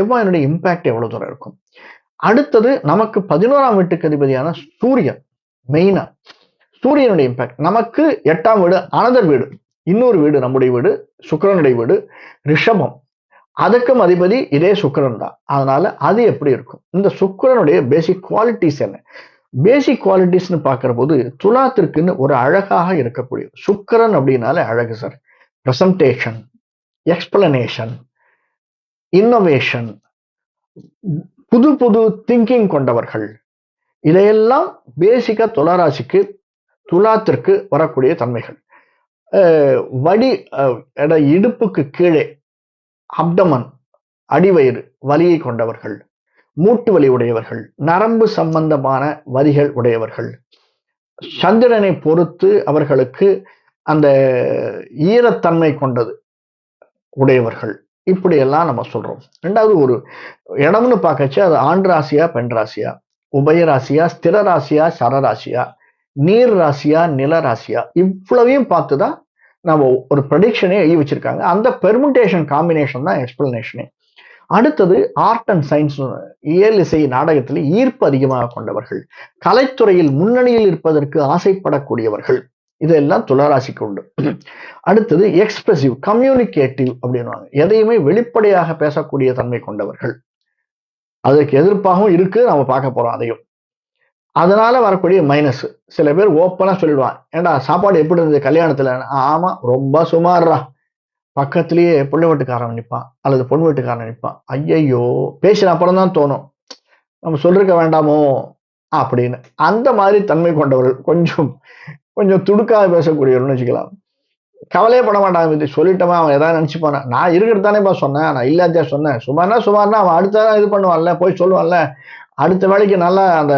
செவ்வாயினுடைய இம்பேக்ட் எவ்வளவு தூரம் இருக்கும்? அடுத்தது நமக்கு பதினோராம் வீட்டுக்கு அதிபதியான சூரியன் மெயினா சூரியனுடைய இம்பேக்ட் நமக்கு எட்டாம் வீடு அனதர் வீடு இன்னொரு வீடு நம்முடைய வீடு சுக்கிரனுடைய வீடு ரிஷபம். அதுக்கும் அதிபதி இதே சுக்கிரன் தான். அதனால அது எப்படி இருக்கும்? இந்த சுக்கரனுடைய பேசிக் குவாலிட்டிஸ் என்ன? பேசிக் குவாலிட்டிஸ்னு பார்க்குற போது துலாத்திற்குன்னு ஒரு அழகாக இருக்கக்கூடிய சுக்கிரன் அப்படின்னாலே அழகு சார் ப்ரெசன்டேஷன் எக்ஸ்பிளனேஷன் இன்னோவேஷன் புது புது திங்கிங் கொண்டவர்கள். இதையெல்லாம் பேசிக்காக துளாராசிக்கு துலாத்திற்கு வரக்கூடிய தன்மைகள். வடி எட இடுப்புக்கு கீழே அப்டமன் அடிவயிறு வலியை கொண்டவர்கள். மூட்டு வலி உடையவர்கள் நரம்பு சம்பந்தமான வரிகள் உடையவர்கள். சந்திரனை பொறுத்து அவர்களுக்கு அந்த ஈரத்தன்மை கொண்டது உடையவர்கள். இப்படியெல்லாம் நம்ம சொல்கிறோம் ரெண்டாவது ஒரு இடம்னு பார்க்கச்சு அது ஆண் ராசியா பெண் ராசியா? உபயராசியா ஸ்திர ராசியா சரராசியா நீர் ராசியா நில ராசியா? இவ்வளவையும் பார்த்து தான் நம்ம ஒரு ப்ரடிக்ஷனே எழுதி வச்சிருக்காங்க. அந்த பெர்முட்டேஷன் காம்பினேஷன் தான் எக்ஸ்பிளனேஷனே அடுத்தது ஆர்ட் அண்ட் சயின்ஸ் இயல் இசை நாடகத்தில் ஈர்ப்பு அதிகமாக கொண்டவர்கள். கலைத்துறையில் முன்னணியில் இருப்பதற்கு ஆசைப்படக்கூடியவர்கள். இதெல்லாம் துளராசிக்கு உண்டு. அடுத்தது எக்ஸ்பிரசிவ் கம்யூனிகேட்டிவ் அப்படின்னுவாங்க. எதையுமே வெளிப்படையாக பேசக்கூடிய தன்மை கொண்டவர்கள். அதுக்கு எதிர்ப்பாகவும் இருக்கு நம்ம பார்க்க போறோம் அதையும். அதனால வரக்கூடிய மைனஸ் சில பேர் ஓப்பனா சொல்லிடுவான் ஏண்டா சாப்பாடு எப்படி இருந்தது கல்யாணத்துல? ஆமா ரொம்ப சுமார்ரா. பக்கத்திலேயே பொண்ணு வீட்டுக்காரன் நிற்பான் அல்லது பொண்ணு வீட்டுக்காரன் நிற்பான் ஐயையோ பேசின அப்புறம் தான் தோணும். நம்ம சொல்லிருக்க வேண்டாமோ? அப்படின்னு. அந்த மாதிரி தன்மை கொண்டவர்கள் கொஞ்சம் கொஞ்சம் துடுக்காக பேசக்கூடியவர்னு வச்சுக்கலாம். கவலையே பட மாட்டாங்க இது சொல்லிட்டோமா அவன் ஏதாவது நினைச்சுப்பான? நான் இருக்கிறது தானேப்பா சொன்னேன் நான் இல்லாதே சொன்னேன். சுமார்னா சுமார்னா அவன் அடுத்த இது பண்ணுவான்ல போய் சொல்லுவான்ல அடுத்த வேலைக்கு நல்லா அந்த